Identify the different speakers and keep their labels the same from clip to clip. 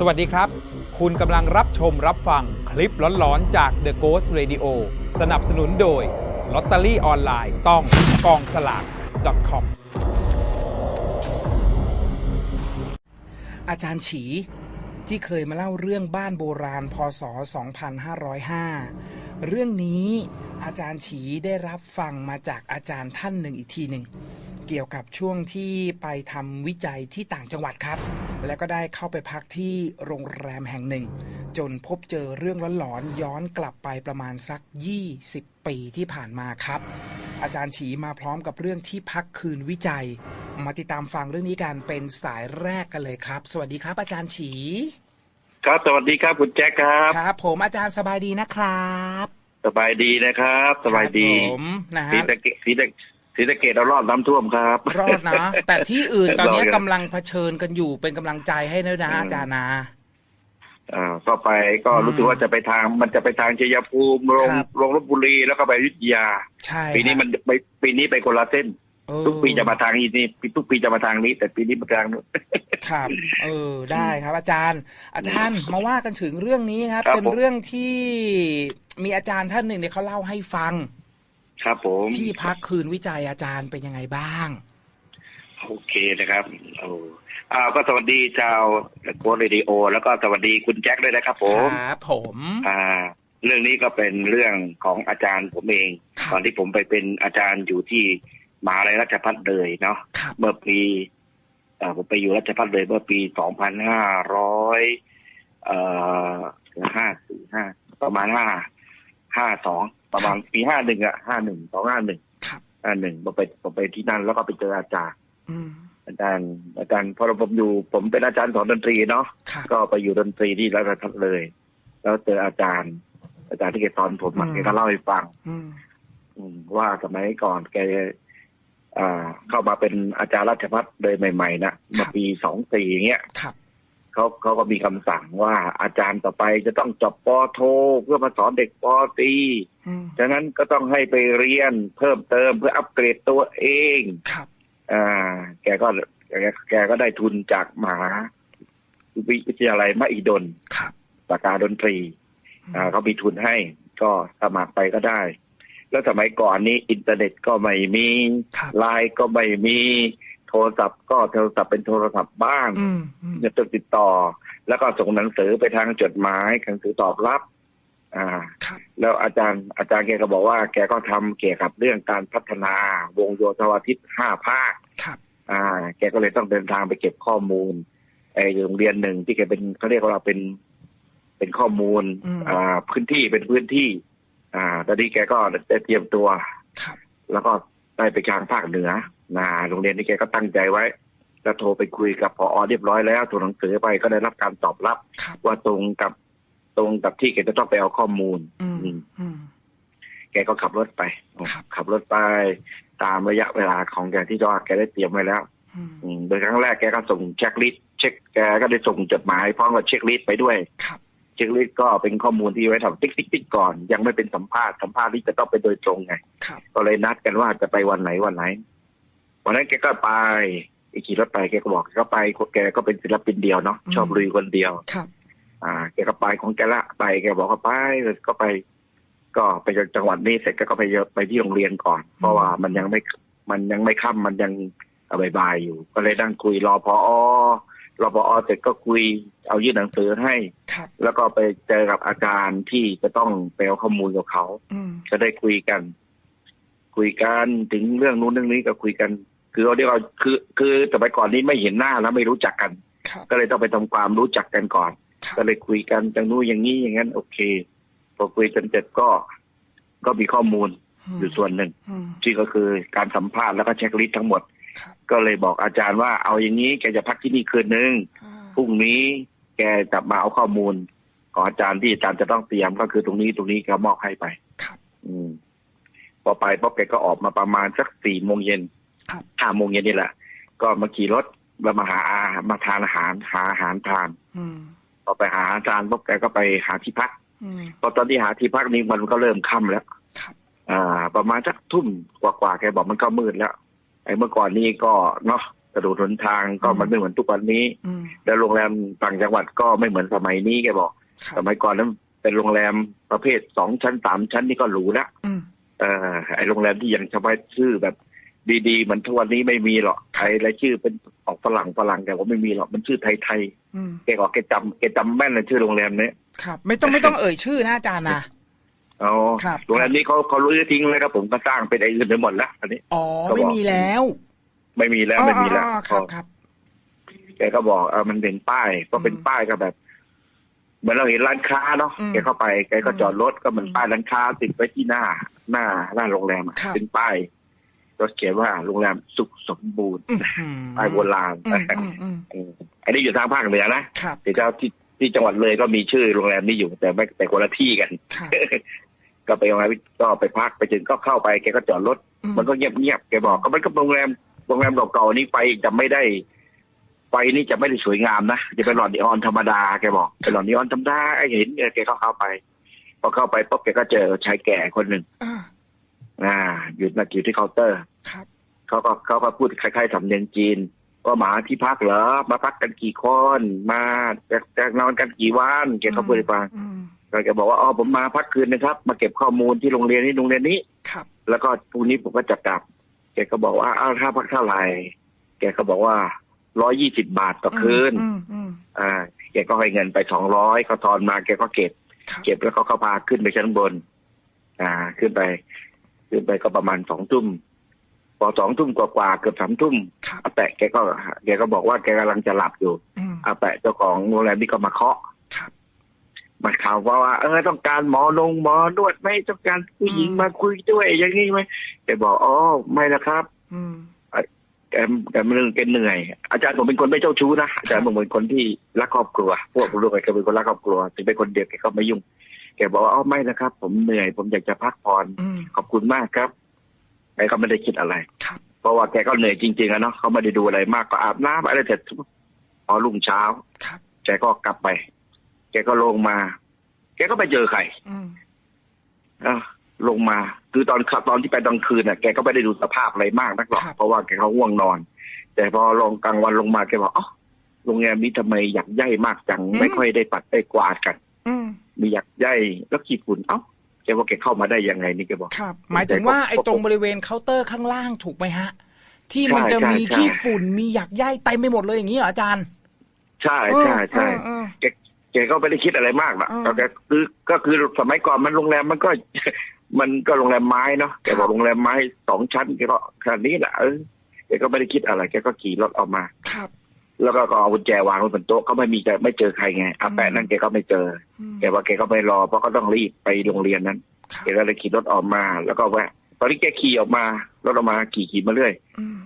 Speaker 1: สวัสดีครับ คุณกำลังรับชมรับฟังคลิปหลอนๆ จาก The Ghost Radio สนับสนุนโดยลอตเตอรี่ออนไลน์ต้องกองสลาก .com
Speaker 2: อาจารย์ฉีที่เคยมาเล่าเรื่องบ้านโบราณ พศ 2505 เรื่องนี้อาจารย์ฉีได้รับฟังมาจากอาจารย์ท่านหนึ่งอีกทีหนึ่ง เกี่ยวกับช่วงที่ไปทำวิจัยที่ต่างจังหวัดครับ แล้วก็ได้เข้าไปพักที่โรงแรมแห่งหนึ่ง จนพบเจอเรื่องหลอนๆย้อนกลับไปประมาณสัก 20 ปีที่ผ่านมาครับ อาจารย์ฉีมาพร้อมกับเรื่องที่พักคืนวิจัย มาติดตามฟังเรื่องนี้กันเป็นสายแรกกันเลยครับ สวัสดีครับ อาจารย์ฉี
Speaker 3: ครับสวัสดีครับคุณแจ็คครับ
Speaker 2: ครับ ผมอาจารย์สบายดีนะครับ
Speaker 3: สบายดีนะครับ สบายดี
Speaker 2: ครับผมนะ
Speaker 3: สี
Speaker 2: ฮะ
Speaker 3: ตะเกสีตะ สีตะเกตเรารอดน้ำท่วมครับ
Speaker 2: รอดนะ แต่ที่อื่นตอนนี้
Speaker 3: รอดครับ
Speaker 2: กำลังเผชิญกันอยู่เป็นกำลังใจให้ด้วยนะ
Speaker 3: อืม
Speaker 2: อาจารย์นะ
Speaker 3: อ่าก็ไปก็
Speaker 2: อืม
Speaker 3: รู้สึกว่าจะไปทางมันจะไปทางชัยภูมิลง
Speaker 2: ครับ
Speaker 3: ลงลบบุรีแล้วก็ไปอยุธยา
Speaker 2: ใช่
Speaker 3: ปีนี้มันไปปีนี้ไปคนละเส้น
Speaker 2: เออ
Speaker 3: ทุกปีจะมาทางนี้นี่ทุกปีจะมาทางนี้ แต่ปีนี้มาทางนู้น
Speaker 2: ครับ เออได้ครับ อาจารย์ อาจารย์มาว่ากันถึงเรื่องนี้ครับ
Speaker 3: ครับ
Speaker 2: เป็น
Speaker 3: ผม
Speaker 2: เรื่องที่มีอาจารย์ท่านหนึ่งเนี่ยเขาเล่าให้ฟัง
Speaker 3: ครับผม
Speaker 2: ที่พักคืนวิจัยอาจารย์เป็นยังไงบ้าง
Speaker 3: โอเคนะครับโอ้อ้าวก็สวัสดีชาวโค้ดเรดิโอ แล้วก็สวัสดีคุณแจ็คด้วยนะครับผม
Speaker 2: ครับผม
Speaker 3: อ่า เรื่องนี้ก็เป็นเรื่องของอาจารย์ผมเอง
Speaker 2: ครับ
Speaker 3: ตอนที่ผมไปเป็นอาจารย์อยู่ที่มหาลัยราชภัฏเลยเนาะ
Speaker 2: ครับ
Speaker 3: เมื่อปีเอ่อผมไปอยู่ราชภัฏเลยเมื่อปีสองพันห้าร้อยเอ่อห้าสี่ห้าประมาณห้าห้าสอง ประมาณปีห้าหนึ่งอะห้าหนึ่งสองห้าหนึ่ง
Speaker 2: ครับ
Speaker 3: ห้าหนึ่งผมไปผมไปที่นั่นแล้วก็ไปเจออาจารย์
Speaker 2: อืม
Speaker 3: อาจารย์อาจารย์พอผมอยู่ ผมเป็นอาจารย์สอนดนตรีเนาะ
Speaker 2: ครับ
Speaker 3: ก็ไปอยู่ดนตรีที่ราชพัฒเลย แล้วเจออาจารย์ อาจารย์ที่แกสอนผมอะ
Speaker 2: อืม
Speaker 3: แกก็เล่าให้ฟัง
Speaker 2: อืม
Speaker 3: อืมว่าสมัยก่อนแกอ่าเข้ามาเป็นอาจารย์ราชพัฒเลยใหม่ๆนะเมื่อปีสองสี่เงี้ย
Speaker 2: ครับ
Speaker 3: เขาเขาก็มีคำสั่งว่าอาจารย์ต่อไปจะต้องจบปอโท เพื่อมาสอนเด็กปอตรี
Speaker 2: อืม
Speaker 3: ฉะนั้นก็ต้องให้ไปเรียนเพิ่มเติมเพื่ออัปเกรดตัวเอง
Speaker 2: ครับ
Speaker 3: อ่าแกก็แกแกก็ได้ทุนจากมหาวิทยาลัยมหิดล
Speaker 2: ครับ
Speaker 3: สาขาดนตรีอ่าเขามีทุนให้ก็สมัครไปก็ได้ แล้วสมัยก่อนนี้อินเทอร์เน็ตก็ไม่มี
Speaker 2: ครับ
Speaker 3: ไลน์ก็ไม่มีโท รศัพท์ก็โทรศัพท์เป็นโทรศัพท์บ้าน
Speaker 2: อืมอืม
Speaker 3: จะต้องติดต่อ แล้วก็ส่งหนังสือไปทางจดหมายหนังสือตอบรับ อ่า
Speaker 2: ครับ
Speaker 3: แล้วอาจารย์อาจารย์แกก็บอกว่า แกก็ทำเกี่ยวกับเรื่องการพัฒนาวงโยธวาทิตห้าภาค
Speaker 2: ครับ
Speaker 3: อ่า แกก็เลยต้องเดินทางไปเก็บข้อมูลไอ้โรงเรียนหนึ่งที่แกเป็นเขาเรียกว่าเป็นเป็นข้อมูล
Speaker 2: อืม
Speaker 3: อ่า พื้นที่เป็นพื้นที่ อ่าตอนนี้แกก็ได้เตรียมตัว
Speaker 2: ครับ
Speaker 3: แล้วก็ได้ไปกลางภาคเหนือ นะโรงเรียนนี้แกก็ตั้งใจไว้แล้วโทรไปคุยกับพอเรียบร้อยแล้วตัวหนังสือไปก็ได้รับการตอบรับ
Speaker 2: ครับ
Speaker 3: ว่าตรงกับตรงกับที่แกจะต้องไปเอาข้อมูล
Speaker 2: อืม
Speaker 3: อืม
Speaker 2: อืม
Speaker 3: แกก็ขับรถไป
Speaker 2: ครับ
Speaker 3: ขับรถไปตามระยะเวลาของแกที่ว่าแกได้เตรียมไว้แล้ว
Speaker 2: อืม
Speaker 3: อืมโดยครั้งแรกแกก็ส่งเช็คลิสต์เช็คแกก็ได้ส่งจดหมายพร้อมกับเช็คลิสต์ไปด้วย
Speaker 2: ครับ
Speaker 3: เช็คลิสต์ก็เป็นข้อมูลที่ไว้ทำติ๊กติ๊กติ๊กก่อน ยังไม่เป็นสัมภาษณ์สัมภาษณ์ที่จะต้องไปโดยตรงไง
Speaker 2: ครับ
Speaker 3: ก็เลยนัดกันว่าจะไปวันไหนวันไหน วันนั้นแกก็ไปอีกขี่รถไปแกก็บอกแกก็ไปแกก็เป็นศิลปินเดียวเนาะ
Speaker 2: อืม
Speaker 3: ชอบลุยคนเดียว
Speaker 2: ครับ
Speaker 3: อ่าแกก็ไปของแกละไปแกบอกว่าไปก็ไป ก็ไปจากจังหวัดนี้เสร็จก็ไปไปที่โรงเรียนก่อน เพราะว่ามันยังไม่มันยังไม่ค่ำมันยังบ่ายๆอยู่ ก็เลยนั่งคุยรอพอรอพอเสร็จก็คุยเอายื่นหนังสือให้
Speaker 2: ครับ
Speaker 3: แล้วก็ไปเจอกับอาจารย์ที่จะต้องไปเอาข้อมูลกับเขา
Speaker 2: อืม
Speaker 3: ก็ได้คุยกัน คุยกันถึงเรื่องนู้นเรื่องนี้ก็คุยกัน คือเราเรียกว่าคือคือสมัยก่อนนี้ไม่เห็นหน้าแล้วไม่รู้จักกัน
Speaker 2: ครับ
Speaker 3: ก็เลยต้องไปทำความรู้จักกันก่อน
Speaker 2: ครับ
Speaker 3: ก็เลยคุยกันจังนู้นอย่างนี้อย่างนั้น โอเค พอคุยจนเสร็จก็ก็มีข้อมูลอยู่ส่วนหนึ่ง
Speaker 2: อืม
Speaker 3: ที่ก็คือการสัมภาษณ์แล้วก็เช็คลิสต์ทั้งหมด
Speaker 2: ครับ
Speaker 3: ก็เลยบอกอาจารย์ว่าเอาอย่างนี้แกจะพักที่นี่คืนนึง
Speaker 2: อ่า
Speaker 3: พรุ่งนี้แกจะมาเอาข้อมูลของอาจารย์ที่อาจารย์จะต้องเตรียมก็คือตรงนี้ตรงนี้ก็มอบให้ไป
Speaker 2: ครับ
Speaker 3: อืมพอไปป๊อแกก็ออกมาประมาณสักสี่โมงเย็น
Speaker 2: ครับ
Speaker 3: ห้าโมงเย็นนี่แหละ ก็มาขี่รถแล้วมาหาอามาทานอาหารหาอาหารทาน
Speaker 2: อืม
Speaker 3: พอไปหาอาจารย์ป๊อแกก็ไปหาที่พัก
Speaker 2: อืม
Speaker 3: พอตอนที่หาที่พักนี้มันก็เริ่มค่ำแล้ว
Speaker 2: ครับ
Speaker 3: อ่า ประมาณสักทุ่มกว่าๆแกบอกมันก็มืดแล้วไอ้เมื่อก่อนนี้ก็เนาะถนนหนทางก็
Speaker 2: อืม
Speaker 3: มันไม่เหมือนทุกวันนี้
Speaker 2: อืม
Speaker 3: แล้วโรงแรมต่างจังหวัดก็ไม่เหมือนสมัยนี้แกบอก
Speaker 2: ครั
Speaker 3: ส
Speaker 2: บ
Speaker 3: มัยก่อนนั้นเป็นโรงแรมประเภทสองชั้นสามชั้นนี่ก็หรูละ
Speaker 2: อืม
Speaker 3: เออไอโรงแรมที่ยังชาวบ้านชื่อแบบ ดีๆเหมือนทุกวันนี้ไม่มีหรอกไอ้รายชื่อเป็นออกฝรั่งฝรั่งแต่ว่าไม่มีหรอกมันชื่อไทย
Speaker 2: อืม
Speaker 3: ๆแกบอกแกจำแกจำแม่นเลยชื่อโรงแรมเนี้ย
Speaker 2: ครับ ไม่ต้องไม่ต้องเอ่ยชื่อนะอาจารย์นะ
Speaker 3: อ๋อ
Speaker 2: ครับ
Speaker 3: โรงแรมนี้เขาเขาลื้อทิ้งเลยครับผมก็สร้างเป็นไอ้อื่นไปหมดแล้วอันนี้
Speaker 2: อ๋อ
Speaker 3: ก็บอก
Speaker 2: ไม่มีแล้ว
Speaker 3: ไม่มีแล้วไม่มีแล้ว
Speaker 2: อ๋อครับครับ
Speaker 3: แกก็บอกเออมันเป็นป้ายก็เป็น
Speaker 2: อืม
Speaker 3: ป้ายก็แบบ เหมือนเราเห็นร้านค้าเนาะ
Speaker 2: อืม
Speaker 3: แกเข้าไปแกก็จอดรถก็เหมือน
Speaker 2: อืม
Speaker 3: ป้ายร้านค้าติดไว้ที่หน้า หน้าหน้าโรงแรมอะ
Speaker 2: ครับ
Speaker 3: เป็นป้าย ก็เขียนว่าโรงแรมสุขสมบูรณ์
Speaker 2: อื้อหือ
Speaker 3: ป้ายโบราณ
Speaker 2: อืมอืมอืม
Speaker 3: เอออันนี้อยู่ทางภาคเหนือนะครับแต่เจ้าที่ที่จังหวัดเลยก็มีชื่อโรงแรมนี้อยู่แต่ไม่แต่คนละที่กัน
Speaker 2: ครับ
Speaker 3: ก็ไปโรงแรมก็ไปพักไปถึงก็เข้าไปแกก็จอดรถ
Speaker 2: อื
Speaker 3: มันก็เงียบเงียบๆแกบอกก็มันก็โรงแรมโรงแรมเก่าๆนี้ไปจะไม่ได้ไฟนี่จะไม่ได้สวยงามนะจะเป็นหลอดนีออนธรรมดาแกบอกเป็นหลอดนีออนธรรมดาไอ้เห็นเออแกก็เข้าไปพอเข้าไปปุ๊บแกก็เจอชายแก่คนหนึ่ง
Speaker 2: อ่า
Speaker 3: อ่าอยู่นาอยู่ที่เคาน์เตอร์
Speaker 2: ครับ
Speaker 3: เขาก็เขาก็พูดคล้ายๆสำเนียงจีนว่ามาที่พักเหรอ มาพักกันกี่คนมาจะจะนอนกันกี่วันแกก็พูดให้ฟัง
Speaker 2: อืม
Speaker 3: ก็แกบอกว่าอ๋อผมมาพักคืนนะครับ มาเก็บข้อมูลที่โรงเรียนนี้โรงเรียนนี้
Speaker 2: ครับ
Speaker 3: แล้วก็พรุ่งนี้ผมก็จะกลับแกก็บอกว่าอ้าวค่าพักเท่าไหร่แกก็บอกว่าร้อยยี่สิบาทต่อคืน
Speaker 2: อืมอืม
Speaker 3: อ่าแกก็ให้เงินไปสองร้อยเขาทอนมาแกก็เก็บ
Speaker 2: ครับ
Speaker 3: เก็บแล้วเขาก็พาขึ้นไปชั้นบน อ่า ขึ้นไป ขึ้นไปก็ประมาณสองทุ่มพอสองทุ่มกว่าๆเกือบสามทุ่ม
Speaker 2: ครับ
Speaker 3: อาแปะแกก็แกก็บอกว่าแกกำลังจะหลับอยู่
Speaker 2: อืม
Speaker 3: อาแปะเจ้าของโรงแรมนี่ก็มาเคาะ
Speaker 2: ครับ
Speaker 3: มาข่าวว่าว่าเออต้องการหมอนงหมอนวดไหมต้องการผู้หญิง
Speaker 2: อืม
Speaker 3: มาคุยด้วยอย่างนี้ไหมแกบอกอ๋อไม่นะครับ
Speaker 2: อืม
Speaker 3: แกแกมันแกเหนื่อย อาจารย์ผมเป็นคนไม่เจ้าชู้นะอาจารย์ผมเป็นคนที่รักครอบครัว พวกลูกแกเป็นคนรักครอบครัวถึงเป็นคนเดียวแกก็ไม่ยุ่ง แกบอกว่าอ๋อไม่นะครับ ผมเหนื่อย ผมอยากจะพักผ่อน
Speaker 2: อืม
Speaker 3: ขอบคุณมากครับแกก็ไม่ได้คิดอะไร
Speaker 2: ครับ
Speaker 3: เพราะว่าแกก็เหนื่อยจริงๆอะเนาะเขาไม่ได้ดูอะไรมากก็อาบน้ำอะไรเสร็จพอรุ่งเช้า
Speaker 2: ครับ
Speaker 3: แกก็กลับไป แกก็ลงมา แกก็ไปเจอใคร
Speaker 2: อืม
Speaker 3: อะลงมา คือตอนขับตอนที่ไปตอนคืนน่ะแกก็ไม่ได้ดูสภาพอะไรมากนักหรอก
Speaker 2: ครับ
Speaker 3: เพราะว่าแกเขาง่วงนอน แต่พอลงกลางวันลงมาแกบอกอ๋อโรงแรมนี้ทำไมอยากใย่มากจัง ไม่ค่อยได้ปัดได้กวาดกัน
Speaker 2: อื ม
Speaker 3: มีอยากใย่แล้วขี้ฝุ่นเอ้าแกว่าแกเข้ามาได้ยังไงนี่แกบอก
Speaker 2: ครับ หมายถึงว่าไอ้ตรงบริเวณเคาน์เตอร์ข้างล่างถูกไหมฮะ ที่มันจะ
Speaker 3: ใช่
Speaker 2: มี
Speaker 3: ใช่
Speaker 2: ขี้ฝุ่นมีหยักใยเต็มไปหมดเลยอย่างนี้เหรออาจารย์
Speaker 3: ใช่ใช่ใช่
Speaker 2: เออ
Speaker 3: แกก็ไม่ได้คิดอะไรมากหรอก
Speaker 2: อืม
Speaker 3: แต่แกคือก็คือสมัยก่อนมันโรงแรมมันก็ มันก็โรงแรมไม้เนาะแกบอกโรงแรมไม้สองชั้นแกก็ขนาดนี้แหละเออแกก็ไม่ได้คิดอะไรแกก็ขี่รถออกมา
Speaker 2: เออครับ
Speaker 3: แล้วก็เอากุญแจวางไว้บนโต๊ะก็ไม่มีจะไม่เจอใครไงอาแปะนั่นแกก็ไม่เจอ
Speaker 2: อืม
Speaker 3: แกว่าแกก็ไม่รอเพราะก็ต้องรีบไปโรงเรียนนั้น
Speaker 2: ครับ
Speaker 3: แกก็เลยขี่รถออกมา แล้วก็แวะตอนนี้แกขี่ออกมารถออกมาขี่ขี่มาเรื่อย
Speaker 2: อืม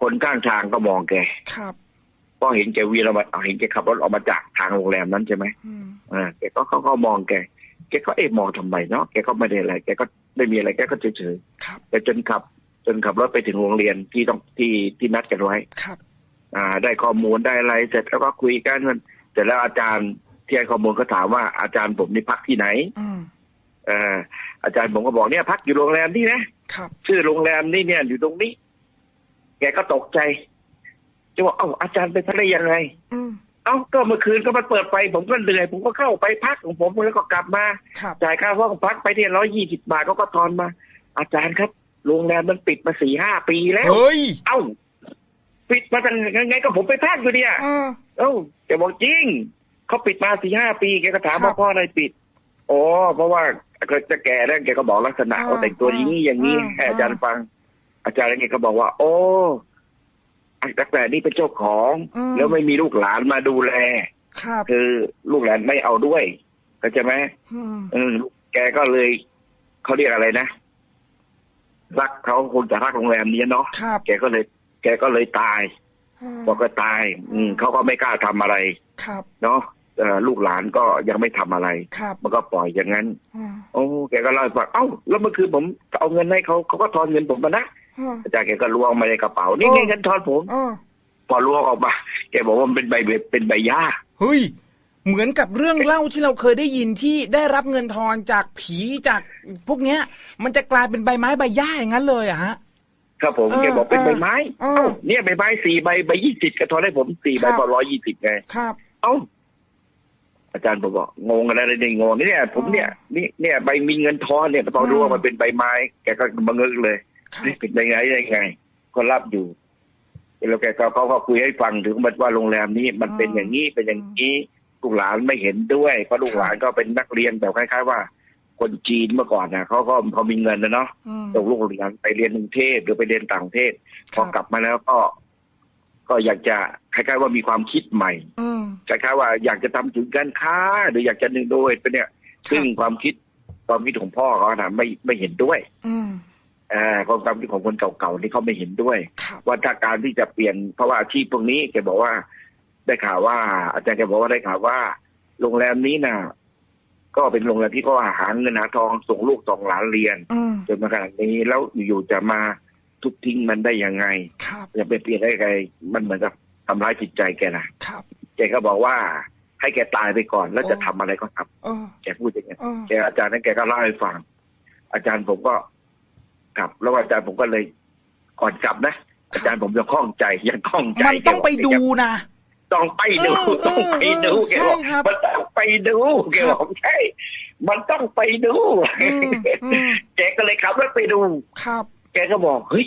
Speaker 3: คนข้างทางก็มองแก
Speaker 2: ครับ
Speaker 3: ก็เห็นแกวีนออกมาเอาเห็นแกขับรถออกมาจากทางโรงแรมนั้นใช่ไหม
Speaker 2: อืม
Speaker 3: อ่าแกก็เขาก็มองแกแกก็เอ๊ะมองทำไมเนาะแกก็ไม่ได้อะไรแกก็ไม่มีอะไรแกก็เฉย
Speaker 2: ครับ
Speaker 3: ๆแต่จนขับ จนขับรถไปถึงโรงเรียนที่ต้องที่ที่นัดกันไว้
Speaker 2: ครับ
Speaker 3: อ่า ได้ข้อมูลได้อะไรเสร็จแล้วก็คุยกันเสร็จแล้วอาจารย์ที่ให้ข้อมูลก็ถามว่าอาจารย์ผมนี่พักที่ไหน
Speaker 2: อืม
Speaker 3: เอออาจารย์ผมก็บอกเนี่ยพักอยู่โรงแรมนี่นะครับชื่อโรงแรมนี่เนี่ยอยู่ตรงนี้ แกก็ตกใจจะบอกเอ้าอาจารย์ไปพักได้ยังไง
Speaker 2: อืม
Speaker 3: เอ้าก็เมื่อคืนก็มันเปิดไฟผมก็เหนื่อยผมก็เข้าไปพักของผมแล้วก็กลับมา
Speaker 2: ครับ
Speaker 3: จ่ายค่าห้องพักไปที่ร้อยยี่สิบาทเขาก็ทอนมา อาจารย์ครับ โรงแรมมันปิดมาสี่ห้าปีแล้ว
Speaker 2: เฮ้ย
Speaker 3: เอ้า ปิดมาตั้งยังไงก็ผมไปพักอยู่เนี่ย
Speaker 2: เออ
Speaker 3: เอ้าแกบอกจริงเขาปิดมาสี่ห้าปีแกก็ถาม
Speaker 2: ครั
Speaker 3: ว่า
Speaker 2: บ
Speaker 3: เพราะอะไรปิดอ๋อเพราะว่าก็จะแก่แล้วแกก็บอกลักษณะ
Speaker 2: อ่า
Speaker 3: ว่าแต่งตัวอย่างนี้อย่างนี้
Speaker 2: อ่า
Speaker 3: ให้อาจารย์ฟัง อาจารย์แกก็บอกว่า โอ้ไอ้ตั้งแต่นี่เป็นเจ้าของ
Speaker 2: อืม
Speaker 3: แล้วไม่มีลูกหลานมาดูแล
Speaker 2: ครับ
Speaker 3: คือลูกหลานไม่เอาด้วยเข้าใจไหม
Speaker 2: อืม
Speaker 3: เออแกก็เลยเขาเรียกอะไรนะรักเขาคงจะรักโรงแรมนี้เนาะ
Speaker 2: ครับ
Speaker 3: แกก็เลย แกก็เลยตาย
Speaker 2: อืม
Speaker 3: พอก็ตาย อืมเขาก็ไม่กล้าทำอะไร
Speaker 2: ครับ
Speaker 3: เนาะเอ่อลูกหลานก็ยังไม่ทำอะไร
Speaker 2: ครับ
Speaker 3: มันก็ปล่อยอย่างนั้น
Speaker 2: อืม
Speaker 3: โอ้แกก็เล่าให้ฟังเอ้าแล้วเมื่อคืนผมเอาเงินให้เขาเขาก็ทอนเงินผมมานะ
Speaker 2: อืม
Speaker 3: อาจารย์แกก็ล้วงมาในกระเป๋า นี่
Speaker 2: โอ้
Speaker 3: ไงเงินทอนผม
Speaker 2: อ๋อ
Speaker 3: พอล้วงออกมา แกบอกว่ามันเป็นใบเบ็ดเป็นใบหญ้า
Speaker 2: เฮ้ยเหมือนกับเรื่องเล่าที่เราเคยได้ยินที่ได้รับเงินทอนจากผีจากพวกเนี้ย มันจะกลายเป็นใบไม้ใบหญ้าอย่างนั้นเลยอะฮะ
Speaker 3: ครับผม
Speaker 2: เออ
Speaker 3: แกบอกเป็น
Speaker 2: เออ
Speaker 3: ใบไม้
Speaker 2: เออ
Speaker 3: เอ้าเนี่ยใบไม้สี่ใบใบยี่สิบก็ทอนให้ผมสี่ใบ
Speaker 2: ครับ
Speaker 3: พอร้อยยี่สิบไง
Speaker 2: ครับ
Speaker 3: เอ้าอาจารย์ผมบอกงงอะไรได้งงเนี่ยผมเนี่ยนี่เนี่ยใบมีเงินทอนเนี่ยพอรู้ว่ามันเป็นใบไม้ แกก็บังเอิญเลย
Speaker 2: ครับ
Speaker 3: นี่เป็นยังไงได้ไง ก็รับอยู่แล้วแกก็เขาก็คุยให้ฟังถึงว่าโรงแรมนี้มันเป็นอย่างนี้เป็นอย่างนี้ลูกหลานไม่เห็นด้วยเพราะลูกหลานก็เป็นนักเรียนแบบคล้าย ๆ ว่า คนจีนเมื่อก่อนนะเขาก็เขามีเงินนะเนาะ
Speaker 2: อืม
Speaker 3: ส่งลูกเรียนไปเรียนกรุงเทพหรือไปเรียนต่างประเทศ พอ
Speaker 2: ครับ
Speaker 3: กลับมาแล้วก็ ก็อยากจะคล้ายๆว่ามีความคิดใหม่
Speaker 2: อืม
Speaker 3: คล้ายๆว่าอยากจะทำถึงการค้า หรืออยากจะหนึ่งโดยเป็นเนี่ย ซึ่งความคิดความคิดของพ่อเขานะไม่ไม่เห็นด้วย
Speaker 2: อืม
Speaker 3: เอ่อความความคิดของคนเก่าๆที่เขาไม่เห็นด้วย
Speaker 2: ครับ
Speaker 3: ว่าถ้าการที่จะเปลี่ยนเพราะว่าอาชีพพวกนี้แกบอกว่า ได้ข่าวว่า อาจารย์แกบอกว่าได้ข่าวว่า โรงแรมนี้น่ะ ก็เป็นโรงแรมที่ก็หาเงินหาทองส่งลูกส่งหลานเรียน
Speaker 2: อืม
Speaker 3: จนมาขนาดนี้แล้วอยู่ๆจะมาทุบทิ้งมันได้ยังไง
Speaker 2: ครับ
Speaker 3: จะไปเปลี่ยนได้ไงมันเหมือนกับทำร้ายจิตใจแกนะครับแกก็บอกว่าให้แกตายไปก่อนแล้วจะทำอะไรก็ทำ
Speaker 2: เออ
Speaker 3: แกพูดอย่างนี้น
Speaker 2: เออ
Speaker 3: แกอาจารย์นั้นแกก็เล่าให้ฟัง อาจารย์ผมก็กลับ แล้วอาจารย์ผมก็เลยก่อนกลับนะอาจารย์ผมยังคล่องใจยังคล่องใจ
Speaker 2: มันต้องไปดูนะ
Speaker 3: ต้องไปดู
Speaker 2: เออ
Speaker 3: ต้องไปดู
Speaker 2: เออ
Speaker 3: แกบอก
Speaker 2: ใช่ครับ
Speaker 3: มันต้องไปดูแกบอกใช่มันต้องไปดู
Speaker 2: อืมอืม
Speaker 3: แกก็เลยขับรถไปดู
Speaker 2: ครับ
Speaker 3: แกก็บอกเฮ้ย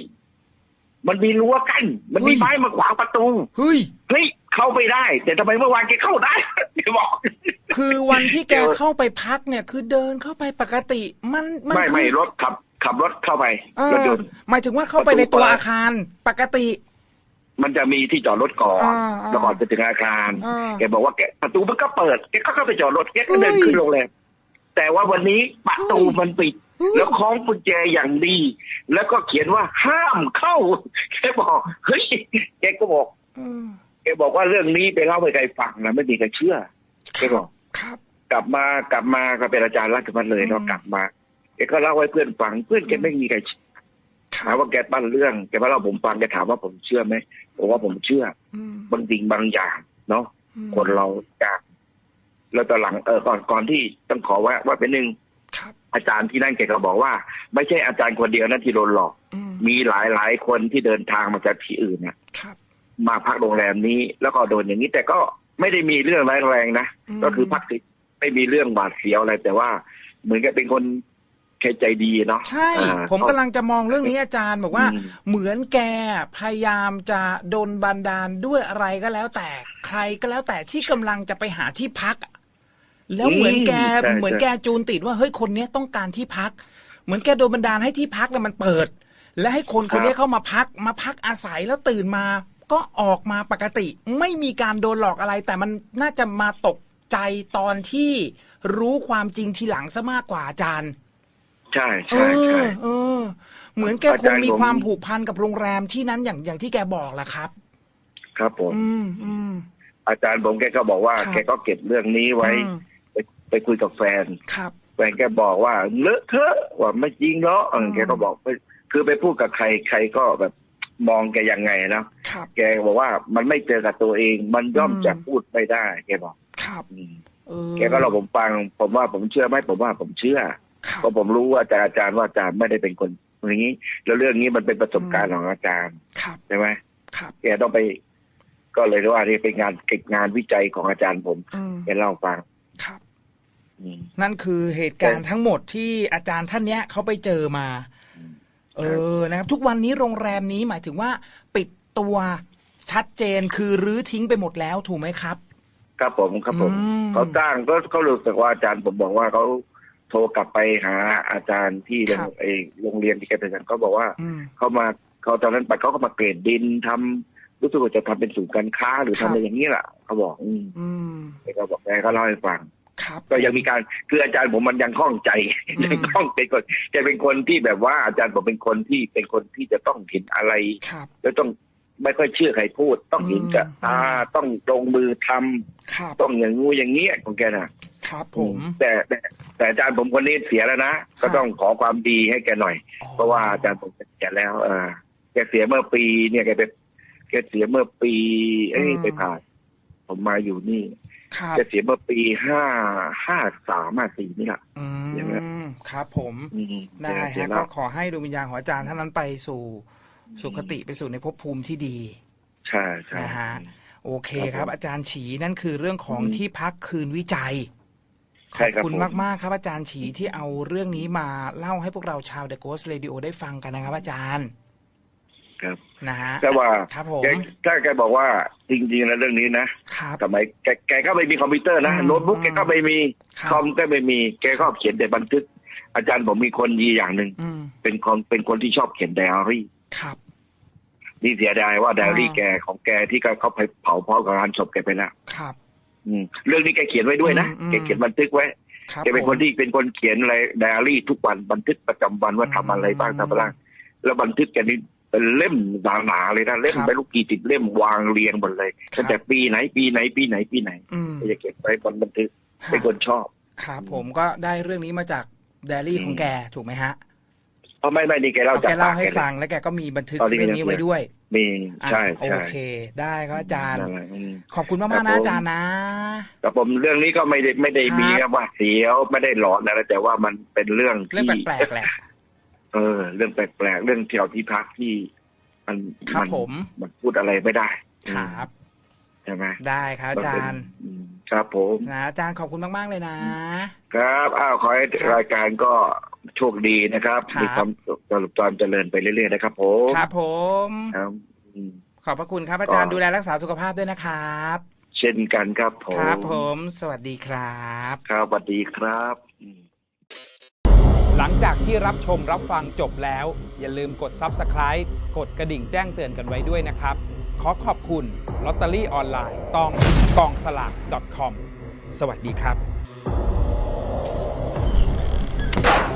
Speaker 3: มันมีรั้วกั้น มันมี
Speaker 2: เฮ้ย
Speaker 3: ไม้มาขวางประตู
Speaker 2: เฮ้ย
Speaker 3: เฮ้ย เข้าไปได้ แต่ทำไมเมื่อวานแกเข้าได้แกบอก
Speaker 2: คือวันที่แก
Speaker 3: เดี๋ยว
Speaker 2: เข้าไปพักเนี่ย คือเดินเข้าไปปกติ มัน มัน
Speaker 3: ไม่
Speaker 2: คือ
Speaker 3: ไม่รถขับ ขับรถเข้าไป
Speaker 2: เอ
Speaker 3: รถ
Speaker 2: อย
Speaker 3: นต์
Speaker 2: หมายถึงว่าเข้าไป
Speaker 3: ประตู
Speaker 2: ในตัว
Speaker 3: เปิด
Speaker 2: อาคารปกติ
Speaker 3: มันจะมีที่จอดรถก่อน
Speaker 2: อ่าอ่า
Speaker 3: แล้วก่อนจะถึงอาคาร
Speaker 2: อ่า
Speaker 3: แกบอกว่าแกประตูมันก็เปิดแกก็เข้าไปจอดรถแกก็เดิน
Speaker 2: เฮ้ย
Speaker 3: ขึ้นโรงแรมแต่ว่าวันนี้ประตู
Speaker 2: เฮ้ย
Speaker 3: มันปิด
Speaker 2: เฮ้ย
Speaker 3: แล้วคล้องกุญแจอย่างดี แล้วก็เขียนว่าห้ามเข้าแกบอกเฮ้ยแกก็บอก
Speaker 2: เออ
Speaker 3: แกบอกว่าเรื่องนี้ไปเล่าให้ใครฟังนะไม่มีใครเชื่อแกบอก
Speaker 2: ครับ
Speaker 3: กลับมากลับมาก็เป็นอาจารย์รัชพัฒน์เลย
Speaker 2: อืม
Speaker 3: เนาะกลับมาแกก็เล่าให้เพื่อนฟัง เพื่อนแกไม่มีใครเชื่อ
Speaker 2: ค
Speaker 3: ถา
Speaker 2: รั
Speaker 3: ม
Speaker 2: บ
Speaker 3: ว่าแกปั้นเรื่อง แกมาเล่าผมฟังแกถามว่าผมเชื่อไหมผมว่าผมเชื่อ
Speaker 2: อืม
Speaker 3: บางสิ่งบางอย่าง เนาะ
Speaker 2: อืม
Speaker 3: คนเราจากแล้วตอนหลังเออก่อนก่อนที่ต้องขอว่าว่าเป็นหนึ่ง
Speaker 2: ครับ
Speaker 3: อาจารย์ที่นั่นแกก็บอกว่า ไม่ใช่อาจารย์คนเดียวนะที่โดนหลอก
Speaker 2: อืม
Speaker 3: มีหลายหลายคนที่เดินทางมาจากที่อื่นเนี่ย
Speaker 2: ครับ
Speaker 3: มาพักโรงแรมนี้ แล้วก็โดนอย่างนี้แต่ก็ไม่ได้มีเรื่องร้ายแรงนะ
Speaker 2: ม
Speaker 3: ก็คือพักติดไม่มีเรื่องบาดเสียวอะไรแต่ว่า เหมือนกับเป็นคน แค่ใจดีเนาะ
Speaker 2: ใช่
Speaker 3: อ่า
Speaker 2: ผมกำลังจะมองเรื่องนี้อาจารย์บอกว่า
Speaker 3: อืม
Speaker 2: เหมือนแกพยายามจะโดนบันดาลด้วยอะไรก็แล้วแต่ใครก็แล้วแต่ที่กำลังจะไปหาที่พักอะแล้วเหมือนแก
Speaker 3: ใช่
Speaker 2: เหมือน
Speaker 3: ใช่
Speaker 2: แกจูนติดว่าเฮ้ยคนเนี้ยต้องการที่พัก เหมือนแกโดนบันดาลให้ที่พักเนี่ยมันเปิด และให้คนคนเนี้ยเข้ามาพักมาพักอาศัยแล้วตื่นมา ก็ออกมาปกติ ไม่มีการโดนหลอกอะไร แต่มันน่าจะมาตกใจตอนที่รู้ความจริงทีหลังซะมากกว่าอาจารย์
Speaker 3: ใช่
Speaker 2: เอ
Speaker 3: ใช่ใช่
Speaker 2: อเออ เหมือนแก
Speaker 3: อา
Speaker 2: ค
Speaker 3: จางรย์
Speaker 2: มี
Speaker 3: ผม
Speaker 2: ความผูกพันกับโรงแรมที่นั้นอย่างอย่างที่แกบอกแหละครับ
Speaker 3: ครับผม
Speaker 2: อืมอืม
Speaker 3: อาจารย์ผมแกก็บอกว่า
Speaker 2: ครับ
Speaker 3: แกก็เก็บเรื่องนี้ไว้
Speaker 2: อืม
Speaker 3: ไปไปคุยกับแฟน
Speaker 2: ครับ
Speaker 3: แฟนแกบอกว่าเลอะเทอะว่าไม่จริงเนาะเออ
Speaker 2: อืม
Speaker 3: แกก็บอกไปคือไปพูดกับใครใครก็แบบมองแกยังไงเนาะ
Speaker 2: ครับ
Speaker 3: แกบอกว่ามันไม่เจอกับตัวเอง มันย่อม
Speaker 2: อืม
Speaker 3: จะพูดไม่ได้ แกบอก
Speaker 2: ครับ
Speaker 3: อืม
Speaker 2: เออ
Speaker 3: แกก็เราผมฟัง ผมว่าผมเชื่อไหมผมว่าผมเชื่อ
Speaker 2: ครับ
Speaker 3: เพราะผมรู้ว่าอาจารย์อาจารย์ว่าอาจารย์ไม่ได้เป็นคนอย่างนี้แล้วเรื่องนี้มันเป็นประสบการณ์ของอาจารย์
Speaker 2: ครับ
Speaker 3: ใช่ไหม
Speaker 2: ครับ
Speaker 3: แกต้องไป ก็เลยเรียกว่านี่เป็นงานเก็บงานวิจัยของอาจารย์ผม
Speaker 2: อืม
Speaker 3: แกเล่าฟัง
Speaker 2: ครับ
Speaker 3: อืม
Speaker 2: นั่นคือเหตุการณ์ทั้งหมดที่อาจารย์ท่านเนี้ยเขาไปเจอมา เออนะครับ ทุกวันนี้โรงแรมนี้หมายถึงว่า ปิดตัวชัดเจนคือรื้อทิ้งไปหมดแล้วถูกไหมครับ
Speaker 3: ครับผมครับผม
Speaker 2: อืม
Speaker 3: เขาจ้างก็เขารู้สึกว่าอาจารย์ผมบอกว่าเขา โทรกลับไปหาอาจารย์ที่โรง
Speaker 2: ครับ
Speaker 3: ไอโรงเรียนที่แกเป็นเขาบอกว่า
Speaker 2: อืม
Speaker 3: เขามาเขาตอนนั้นไปเขาก็มาเกรดดินทำรู้สึกว่าจะทำเป็นศูนย์การค้าหรือ
Speaker 2: ครั
Speaker 3: ทำ
Speaker 2: บ
Speaker 3: อะไรอย่างนี้แหละเขาบอก อืม
Speaker 2: อืม
Speaker 3: แกก็บอกแกก็เล่าให้ฟัง
Speaker 2: ครับ
Speaker 3: ก็ยังมีการคืออาจารย์ผมมันยังข้องใจ
Speaker 2: อืม
Speaker 3: ยังข้องใจก่อนแกเป็นคนที่แบบว่าอาจารย์ผมเป็นคนที่เป็นคนที่จะต้องเห็นอะไร
Speaker 2: ครับ
Speaker 3: แล้วต้องไม่ค่อยเชื่อใครพูด ต้องเห็นกับ
Speaker 2: อืม
Speaker 3: ตาต้องลงมือทำ
Speaker 2: ครับ
Speaker 3: ต้องอย่างงูอย่างเงี้ยของแกน่ะ
Speaker 2: ครับผม
Speaker 3: แต่แต่แต่อาจารย์ผมคนนี้เสียแล้วนะ ก็ต้องขอความดีให้แกหน่อย เพราะว่าอาจารย์ผมเสียแล้วเออแกเสียเมื่อปีเนี่ยแกไปแกเสียเมื่อปี เอ้ยไปผ่านผมมาอยู่นี่
Speaker 2: ครับ
Speaker 3: แกเสียเมื่อปีห้าห้าสามห้าสี่นี่แหละ
Speaker 2: อื
Speaker 3: อย่างเงี้ย
Speaker 2: มครับผม
Speaker 3: อืม
Speaker 2: ได้
Speaker 3: เสีย
Speaker 2: ฮะ
Speaker 3: แล้
Speaker 2: ก็
Speaker 3: ว
Speaker 2: ขอให้ดวงวิญญาณของอาจารย์ท่านนั้นไปสู่สุขติไปสู่ในภพภูมิที่ดี
Speaker 3: ใช่ใช่
Speaker 2: นะฮะโอเค
Speaker 3: ค
Speaker 2: ค
Speaker 3: รั
Speaker 2: รั
Speaker 3: บบผม
Speaker 2: อาจารย์ฉีนั่นคือเรื่องของ
Speaker 3: อืม
Speaker 2: ที่พักคืนวิจัย ข
Speaker 3: ใช่
Speaker 2: อบ
Speaker 3: ครับ
Speaker 2: คุณ
Speaker 3: ผม
Speaker 2: มากๆครับอาจารย์ฉีที่เอาเรื่องนี้มาเล่าให้พวกเราชาว The Ghost Radio ได้ฟังกันนะครับ อาจารย์
Speaker 3: ครับ
Speaker 2: นะฮะ
Speaker 3: แต่ว่า
Speaker 2: ครับผม
Speaker 3: แกถ้าแกบอกว่าจริงๆนะเรื่องนี้นะครับสมัยแกแกก็ไม่มีคอมพิวเตอร์นะ
Speaker 2: อืม
Speaker 3: โน้ตบุ๊กแกก็ไม่มี
Speaker 2: ครับ
Speaker 3: คอมก็ไม่มีแกก็เขียนแต่บันทึก อาจารย์ผมมีคนดีอย่างหนึ่ง
Speaker 2: อืม
Speaker 3: เป็นคนเป็นคนที่ชอบเขียนไดอารี่
Speaker 2: ครับ
Speaker 3: นี่เสียดายว่าไดอารี่
Speaker 2: อ่า
Speaker 3: แกของแกที่เขาไปเผาพร้อมกับงานศพแกไปแล้ว
Speaker 2: ครับ
Speaker 3: อืม เรื่องนี้แกเขียนไว้ด้วยนะ
Speaker 2: อืม
Speaker 3: แกเขียนบันทึกไว้
Speaker 2: ครับ
Speaker 3: แกเป็นคน
Speaker 2: ผม
Speaker 3: ที่เป็นคนเขียนอะไรไดอารี่ทุกวันบันทึกประจำวันว่าทำอะไรบ้าง
Speaker 2: อืม
Speaker 3: ทำอะไรบ้างแล้วบันทึกแกนี่เป็นเล่มหนาๆเลยนะเล่ม
Speaker 2: ครับ
Speaker 3: ไม่รู้กี่สิบเล่มวางเรียงหมดเลย
Speaker 2: ครับ
Speaker 3: ตั้งแต่ปีไหนปีไหนปีไหนปีไหน
Speaker 2: อืม
Speaker 3: ก็จะเก็บไว้บนบันทึกเป็นคนชอบ
Speaker 2: ครับผมก็ได้เรื่องนี้มาจากไดอารี่
Speaker 3: อืม
Speaker 2: ของแกถูกไหมฮะ
Speaker 3: เพราะไม่ไม่นี่แกเล่า
Speaker 2: เอา
Speaker 3: จาก
Speaker 2: แกเล่า
Speaker 3: ปาก
Speaker 2: ให้
Speaker 3: แกเล
Speaker 2: ฟั
Speaker 3: ย
Speaker 2: งแล้วแกก็มีบันทึก
Speaker 3: ตอนนี้
Speaker 2: เรื่องนี้ไว้ด้วย
Speaker 3: มี
Speaker 2: อะ
Speaker 3: ใช่
Speaker 2: โอ
Speaker 3: ใช่
Speaker 2: เค ได้ครับอาจารย์
Speaker 3: นั่นแหละอืม
Speaker 2: ขอบคุณมาก
Speaker 3: ครั
Speaker 2: ๆ
Speaker 3: บ
Speaker 2: นะ
Speaker 3: ผม
Speaker 2: อาจารย์นะ
Speaker 3: แต่ผมเรื่องนี้ก็ไม่ได้ไม่ได้
Speaker 2: ครับ
Speaker 3: มีว่าเสียวไม่ได้หลอนอะไรแต่ว่ามันเป็นเรื่อง
Speaker 2: เรื่อง
Speaker 3: ที่
Speaker 2: แปลกๆแหละ
Speaker 3: เออ เรื่องแปลกๆเรื่องเที่ยวที่พักที่มัน
Speaker 2: ครับ
Speaker 3: มัน
Speaker 2: ผม
Speaker 3: มันพูดอะไรไม่ได้
Speaker 2: ครับ
Speaker 3: ใช่ไหม
Speaker 2: ได้ครับอาจารย์
Speaker 3: อืมครับผม
Speaker 2: นะอาจารย์ขอบคุณมาก ๆ เลยนะ
Speaker 3: ครับอ้าวขอให้
Speaker 2: ครับ
Speaker 3: รายการก็ โชคดีนะครับ
Speaker 2: ครับ
Speaker 3: มีความสุขความเจริญไปเรื่อยๆนะครับผม
Speaker 2: ครับผม
Speaker 3: ครับอืม
Speaker 2: ขอบพระคุณครับอาจารย์
Speaker 3: ก็
Speaker 2: ดูแลรักษาสุขภาพด้วยนะครับ
Speaker 3: เช่นกันครับผม
Speaker 2: ครับผม สวัสดีครับ
Speaker 3: ครับสวัสดีครับอืม
Speaker 1: หลังจากที่รับชมรับฟังจบแล้ว อย่าลืมกด Subscribe กดกระดิ่งแจ้งเตือนกันไว้ด้วยนะครับ ขอขอบคุณลอตเตอรี่ออนไลน์ต้องกองสลาก .com สวัสดีครับ